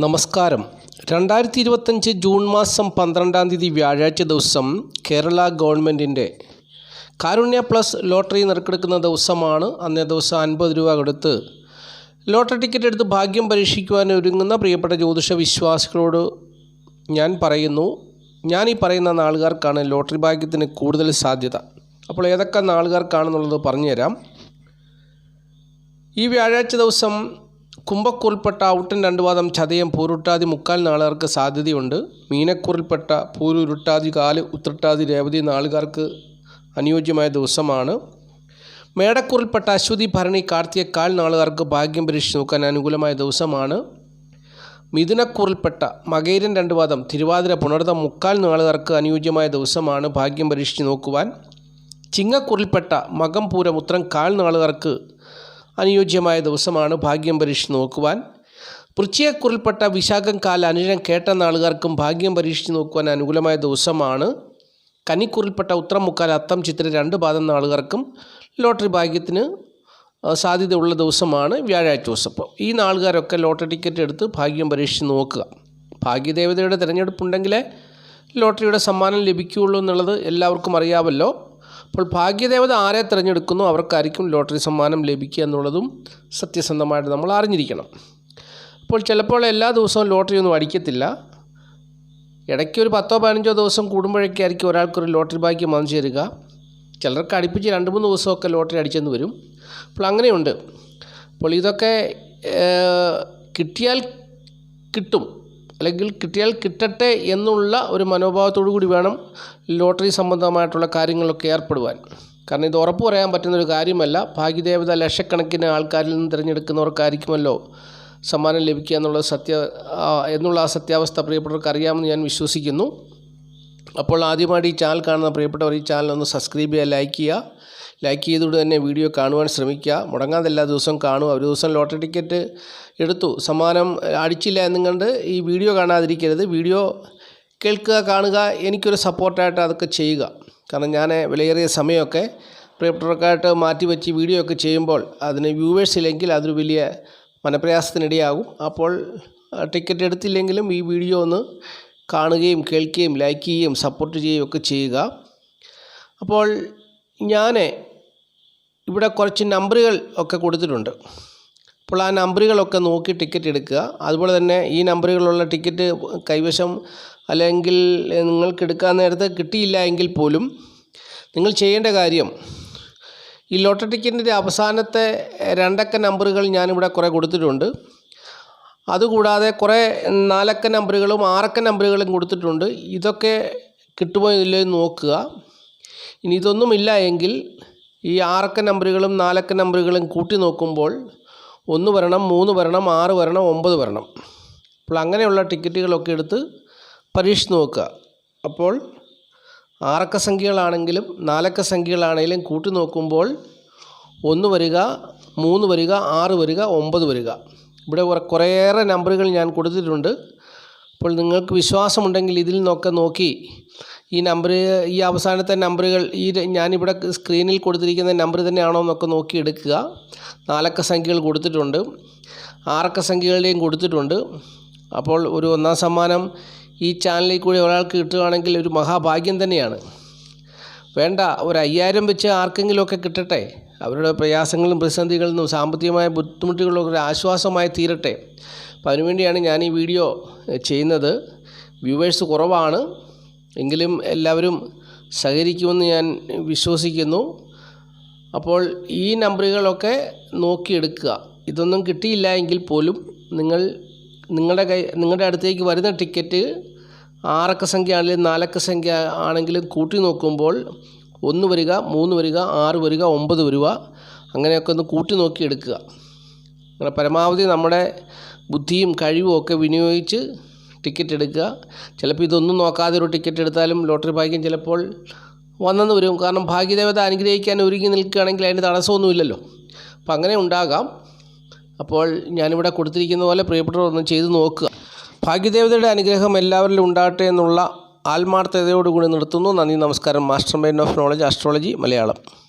നമസ്കാരം. രണ്ടായിരത്തി ഇരുപത്തഞ്ച് ജൂൺ മാസം പന്ത്രണ്ടാം തീയതി വ്യാഴാഴ്ച ദിവസം കേരള ഗവൺമെന്റിന്റെ കാരുണ്യ പ്ലസ് ലോട്ടറി നറുക്കെടുക്കുന്ന ദിവസമാണ്. അന്നേ ദിവസം അൻപത് രൂപ കൊടുത്ത് ലോട്ടറി ടിക്കറ്റ് എടുത്ത് ഭാഗ്യം പരീക്ഷിക്കുവാൻ ഒരുങ്ങുന്ന പ്രിയപ്പെട്ട ജ്യോതിഷ വിശ്വാസികളോട് ഞാൻ പറയുന്നു ഞാൻ ഈ പറയുന്ന നാളുകാർക്കാണ് ലോട്ടറി ഭാഗ്യത്തിന് കൂടുതൽ സാധ്യത. അപ്പോൾ ഏതൊക്കെ നാളുകാർക്കാണെന്നുള്ളത് പറഞ്ഞുതരാം. ഈ വ്യാഴാഴ്ച ദിവസം കുംഭക്കൂറിൽപ്പെട്ട ഔട്ടൻ രണ്ടുപാദം ചതയം പൂരുട്ടാതി മുക്കാൽ നാളുകാർക്ക് സാധ്യതയുണ്ട്. മീനക്കൂറിൽപ്പെട്ട പൂരുരുട്ടാതി കാൽ ഉത്രട്ടാതി രേവതി നാളുകാർക്ക് അനുയോജ്യമായ ദിവസമാണ്. മേടക്കൂറിൽപ്പെട്ട അശ്വതി ഭരണി കാർത്തിക കാൽ നാളുകാർക്ക് ഭാഗ്യം പരീക്ഷിച്ച് നോക്കാൻ അനുകൂലമായ ദിവസമാണ്. മിഥുനക്കൂറിൽപ്പെട്ട മകൈരൻ രണ്ടുപാദം തിരുവാതിര പുണർതം മുക്കാൽ നാളുകാർക്ക് അനുയോജ്യമായ ദിവസമാണ് ഭാഗ്യം പരീക്ഷിച്ച് നോക്കുവാൻ. ചിങ്ങക്കൂറിൽപ്പെട്ട മകം പൂരം ഉത്രം കാൽ നാളുകാർക്ക് അനുയോജ്യമായ ദിവസമാണ് ഭാഗ്യം പരീക്ഷിച്ച് നോക്കുവാൻ. വൃശ്ചയക്കുറിൽപ്പെട്ട വിശാഖം കാല അനുജനം കേട്ട നാളുകാർക്കും ഭാഗ്യം പരീക്ഷിച്ച് നോക്കുവാൻ അനുകൂലമായ ദിവസമാണ്. കന്നിക്കുറിൽപ്പെട്ട ഉത്തരം മുക്കാൽ അത്തം ചിത്ര രണ്ട് പാദം നാളുകാർക്കും ലോട്ടറി ഭാഗ്യത്തിന് സാധ്യതയുള്ള ദിവസമാണ് വ്യാഴാഴ്ച ദിവസം. അപ്പോൾ ഈ നാളുകാരൊക്കെ ലോട്ടറി ടിക്കറ്റ് എടുത്ത് ഭാഗ്യം പരീക്ഷിച്ച് നോക്കുക. ഭാഗ്യദേവതയുടെ തിരഞ്ഞെടുപ്പുണ്ടെങ്കിലേ ലോട്ടറിയുടെ സമ്മാനം ലഭിക്കുകയുള്ളൂ എന്നുള്ളത് എല്ലാവർക്കും അറിയാമല്ലോ. അപ്പോൾ ഭാഗ്യദേവത ആരെ തിരഞ്ഞെടുക്കുന്നു? അവർക്കായിരിക്കും ലോട്ടറി സമ്മാനം ലഭിക്കുക എന്നുള്ളതും സത്യസന്ധമായിട്ട് നമ്മൾ അറിഞ്ഞിരിക്കണം. അപ്പോൾ ചിലപ്പോൾ എല്ലാ ദിവസവും ലോട്ടറി ഒന്നും അടിക്കത്തില്ല. ഇടയ്ക്ക് ഒരു പത്തോ പതിനഞ്ചോ ദിവസം കൂടുമ്പോഴൊക്കെ ആയിരിക്കും ഒരാൾക്കൊരു ലോട്ടറി ഭാഗ്യം വന്നു ചേരുക. ചിലർക്ക് അടുപ്പിച്ച് രണ്ട് മൂന്ന് ദിവസമൊക്കെ ലോട്ടറി അടിച്ചെന്ന് വരും. അപ്പോൾ അങ്ങനെയുണ്ട്. അപ്പോൾ ഇതൊക്കെ കിട്ടിയാൽ കിട്ടും. അല്ലെങ്കിൽ കിട്ടിയാൽ കിട്ടട്ടെ എന്നുള്ള ഒരു മനോഭാവത്തോടു കൂടി വേണം ലോട്ടറി സംബന്ധമായിട്ടുള്ള കാര്യങ്ങളൊക്കെ ഏർപ്പെടുവാൻ. കാരണം ഇത് ഉറപ്പ് പറയാൻ പറ്റുന്നൊരു കാര്യമല്ല. ഭാഗ്യദേവത ലക്ഷക്കണക്കിന് ആൾക്കാരിൽ നിന്ന് തിരഞ്ഞെടുക്കുന്നവർക്കായിരിക്കുമല്ലോ സമ്മാനം ലഭിക്കുക എന്നുള്ള സത്യ എന്നുള്ള ആ സത്യാവസ്ഥ പ്രിയപ്പെട്ടവർക്ക് അറിയാമെന്ന് ഞാൻ വിശ്വസിക്കുന്നു. അപ്പോൾ ആദ്യമായിട്ട് ഈ ചാനൽ കാണുന്ന പ്രിയപ്പെട്ടവർ ഈ ചാനൽ ഒന്ന് സബ്സ്ക്രൈബ് ചെയ്യുക ലൈക്ക് ചെയ്യുക. ലൈക്ക് ചെയ്തുകൊണ്ട് തന്നെ വീഡിയോ കാണുവാൻ ശ്രമിക്കുക. മുടങ്ങാതെ എല്ലാ ദിവസവും കാണുക. ഒരു ദിവസം ലോട്ടറി ടിക്കറ്റ് എടുത്തു. സമ്മാനം അടിച്ചില്ല എന്നും കണ്ട് ഈ വീഡിയോ കാണാതിരിക്കരുത്. വീഡിയോ കേൾക്കുക കാണുക എനിക്കൊരു സപ്പോർട്ടായിട്ട് അതൊക്കെ ചെയ്യുക. കാരണം ഞാൻ വിലയേറിയ സമയമൊക്കെ പ്രിയപ്പെട്ടവർക്കായിട്ട് മാറ്റിവെച്ച് വീഡിയോ ഒക്കെ ചെയ്യുമ്പോൾ അതിന് വ്യൂവേഴ്സ് ഇല്ലെങ്കിൽ അതൊരു വലിയ മനപ്രയാസത്തിനിടയാകും. അപ്പോൾ ടിക്കറ്റ് എടുത്തില്ലെങ്കിലും ഈ വീഡിയോ ഒന്ന് കാണുകയും കേൾക്കുകയും ലൈക്ക് ചെയ്യുകയും സപ്പോർട്ട് ചെയ്യുകയും ഒക്കെ ചെയ്യുക. അപ്പോൾ ഞാൻ ഇവിടെ കുറച്ച് നമ്പറുകൾ ഒക്കെ കൊടുത്തിട്ടുണ്ട്. അപ്പോൾ ആ നമ്പറുകളൊക്കെ നോക്കി ടിക്കറ്റ് എടുക്കുക. അതുപോലെ തന്നെ ഈ നമ്പറുകളുള്ള ടിക്കറ്റ് കൈവശം അല്ലെങ്കിൽ നിങ്ങൾക്ക് എടുക്കാൻ നേരത്ത് കിട്ടിയില്ല എങ്കിൽ പോലും നിങ്ങൾ ചെയ്യേണ്ട കാര്യം ഈ ലോട്ടറി ടിക്കറ്റിന്റെ അവസാനത്തെ രണ്ടക്ക നമ്പറുകൾ ഞാനിവിടെ കുറേ കൊടുത്തിട്ടുണ്ട്. അതുകൂടാതെ കുറേ നാലക്ക നമ്പറുകളും ആറക്ക നമ്പറുകളും കൊടുത്തിട്ടുണ്ട്. ഇതൊക്കെ കിട്ടുമോ ഇല്ലയോ നോക്കുക. ഇനി ഇതൊന്നുമില്ല എങ്കിൽ ഈ ആറക്ക നമ്പറുകളും നാലക്ക നമ്പറുകളും കൂട്ടി നോക്കുമ്പോൾ ഒന്ന് വരണം മൂന്ന് വരണം ആറ് വരണം ഒമ്പത് വരണം. അപ്പോൾ അങ്ങനെയുള്ള ടിക്കറ്റുകളൊക്കെ എടുത്ത് പരീക്ഷിച്ച് നോക്കുക. അപ്പോൾ ആറക്ക സംഖ്യകളാണെങ്കിലും നാലക്ക സംഖ്യകളാണെങ്കിലും കൂട്ടി നോക്കുമ്പോൾ ഒന്ന് വരിക മൂന്ന് വരിക ആറ് വരിക ഒമ്പത് വരിക. ഇവിടെ കുറേ കുറേയേറെ നമ്പറുകൾ ഞാൻ കൊടുത്തിട്ടുണ്ട്. അപ്പോൾ നിങ്ങൾക്ക് വിശ്വാസമുണ്ടെങ്കിൽ ഇതിൽ നിന്നൊക്കെ നോക്കി. ഈ നമ്പർ ഈ അവസാനത്തെ നമ്പറുകൾ ഈ ഞാനിവിടെ സ്ക്രീനിൽ കൊടുത്തിരിക്കുന്ന നമ്പർ തന്നെയാണോ എന്നൊക്കെ നോക്കി എടുക്കുക. നാലക്ക സംഖ്യകൾ കൊടുത്തിട്ടുണ്ട്. ആറക്ക സംഖ്യകളുടെയും കൊടുത്തിട്ടുണ്ട്. അപ്പോൾ ഒരു ഒന്നാം സമ്മാനം ഈ ചാനലിൽ കൂടി ഒരാൾക്ക് കിട്ടുകയാണെങ്കിൽ ഒരു മഹാഭാഗ്യം തന്നെയാണ്. വേണ്ട ഒരു അയ്യായിരം വെച്ച് ആർക്കെങ്കിലുമൊക്കെ കിട്ടട്ടെ. അവരുടെ പ്രയാസങ്ങളും പ്രതിസന്ധികളിൽ നിന്നും സാമ്പത്തികമായ ബുദ്ധിമുട്ടുകളും ഒരു ആശ്വാസമായി തീരട്ടെ. അപ്പോൾ അതിനുവേണ്ടിയാണ് ഞാൻ ഈ വീഡിയോ ചെയ്യുന്നത്. വ്യൂവേഴ്സ് കുറവാണ്. എങ്കിലും എല്ലാവരും സഹകരിക്കുമെന്ന് ഞാൻ വിശ്വസിക്കുന്നു. അപ്പോൾ ഈ നമ്പറുകളൊക്കെ നോക്കിയെടുക്കുക. ഇതൊന്നും കിട്ടിയില്ല എങ്കിൽ പോലും നിങ്ങൾ നിങ്ങളുടെ കൈ നിങ്ങളുടെ അടുത്തേക്ക് വരുന്ന ടിക്കറ്റ് ആറക്ക സംഖ്യ ആണെങ്കിലും നാലക്ക സംഖ്യ ആണെങ്കിലും കൂട്ടി നോക്കുമ്പോൾ ഒന്ന് വരിക മൂന്ന് വരിക ആറ് വരിക ഒമ്പത് വരിക അങ്ങനെയൊക്കെ ഒന്ന് കൂട്ടി നോക്കി എടുക്കുക. അങ്ങനെ പരമാവധി നമ്മുടെ ബുദ്ധിയും കഴിവും ഒക്കെ വിനിയോഗിച്ച് ടിക്കറ്റ് എടുക്കുക. ചിലപ്പോൾ ഇതൊന്നും നോക്കാതെ ഒരു ടിക്കറ്റ് എടുത്താലും ലോട്ടറി ഭാഗ്യം ചിലപ്പോൾ വന്നെന്ന് വരും. കാരണം ഭാഗ്യദേവത അനുഗ്രഹിക്കാൻ ഒരുങ്ങി നിൽക്കുകയാണെങ്കിൽ അതിന് തടസ്സമൊന്നുമില്ലല്ലോ. അപ്പം അങ്ങനെ ഉണ്ടാകാം. അപ്പോൾ ഞാനിവിടെ കൊടുത്തിരിക്കുന്ന പോലെ പ്രിയപ്പെട്ടവർ ഒന്ന് ചെയ്ത് നോക്കുക. ഭാഗ്യദേവതയുടെ അനുഗ്രഹം എല്ലാവരിലും ഉണ്ടാകട്ടെ എന്നുള്ള ആത്മാർത്ഥതയോടുകൂടി നിർത്തുന്നു. നന്ദി നമസ്കാരം. Master mind of knowledge astrology Malayalam.